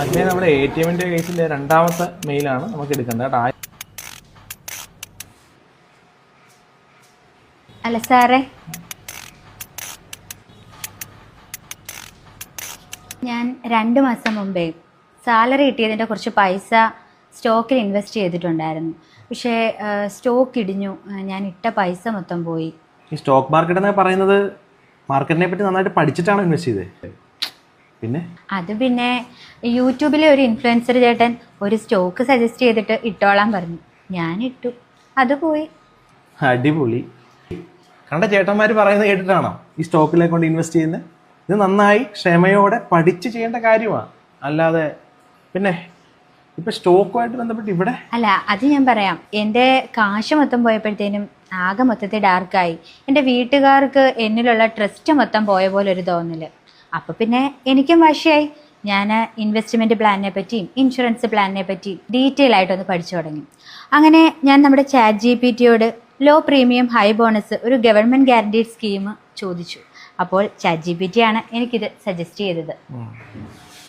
അങ്ങനെ നമ്മുടെ A T എമ്മിന്റെ കേസിലെ രണ്ടാമത്തെ മെയിലാണ് നമുക്ക് എടുക്കേണ്ടത്. കേട്ടോ അല്ല സാറേ. ഞാൻ രണ്ട് മാസം മുമ്പേ സാലറി കിട്ടിയതിന്റെ കുറച്ച് പൈസ സ്റ്റോക്കിൽ ഇൻവെസ്റ്റ് ചെയ്തിട്ടുണ്ടായിരുന്നു. പക്ഷേ സ്റ്റോക്ക് ഇടിഞ്ഞു. ഞാൻ ഇട്ട പൈസ മൊത്തം പോയി. ഈ സ്റ്റോക്ക് മാർക്കറ്റ് എന്നൊക്കെ പറയുന്നത് മാർക്കറ്റിനെ പറ്റി നന്നായിട്ട് പഠിച്ചിട്ടാണ് ഇൻവെസ്റ്റ് ചെയ്തത് പിന്നെ? അത് പിന്നെ യൂട്യൂബിലെ ഒരു ഇൻഫ്ലുവൻസർ ചേട്ടൻ ഒരു സ്റ്റോക്ക് സജസ്റ്റ് ചെയ്തിട്ട് ഇട്ടോളാൻ പറഞ്ഞു. ഞാൻ ഇട്ടു. അത് പോയി. അടിപൊളി. കണ്ട ചേട്ടന്മാർ പറയുന്നത് കേട്ടിട്ടാണോ ഈ സ്റ്റോക്കിലെ കൊണ്ട് ഇൻവെസ്റ്റ് ചെയ്യുന്നത് ഇത് നന്നായി ക്ഷമയോടെ പഠിച്ച് ചെയ്യേണ്ട കാര്യമാണ് അല്ലാതെ പിന്നെ ഇപ്പൊ സ്റ്റോക്കുമായിട്ട് ബന്ധപ്പെട്ട് ഇവിടെ? അല്ല അത് ഞാൻ പറയാം. എന്റെ കാശ് മൊത്തം പോയപ്പോഴത്തേനും ആകെ മൊത്തത്തിൽ ഡാർക്കായി. എന്റെ വീട്ടുകാർക്ക് എന്നിലുള്ള ട്രസ്റ്റ് മൊത്തം പോയ പോലെ ഒരു തോന്നൽ. അപ്പൊ പിന്നെ എനിക്കും വാശിയായി. ഞാൻ ഇൻവെസ്റ്റ്മെന്റ് പ്ലാനിനെ പറ്റിയും ഇൻഷുറൻസ് പ്ലാനിനെ പറ്റി ഡീറ്റെയിൽ ആയിട്ടൊന്ന് പഠിച്ചു തുടങ്ങി. അങ്ങനെ ഞാൻ നമ്മുടെ ചാറ്റ് ജി പി ടിയോട് ലോ പ്രീമിയം ഹൈ ബോണസ് ഒരു ഗവൺമെന്റ് ഗ്യാരണ്ടീഡ് സ്കീം ചോദിച്ചു. അപ്പോൾ ചാറ്റ് ജി പി ടി ആണ് എനിക്കിത് സജസ്റ്റ് ചെയ്തത്.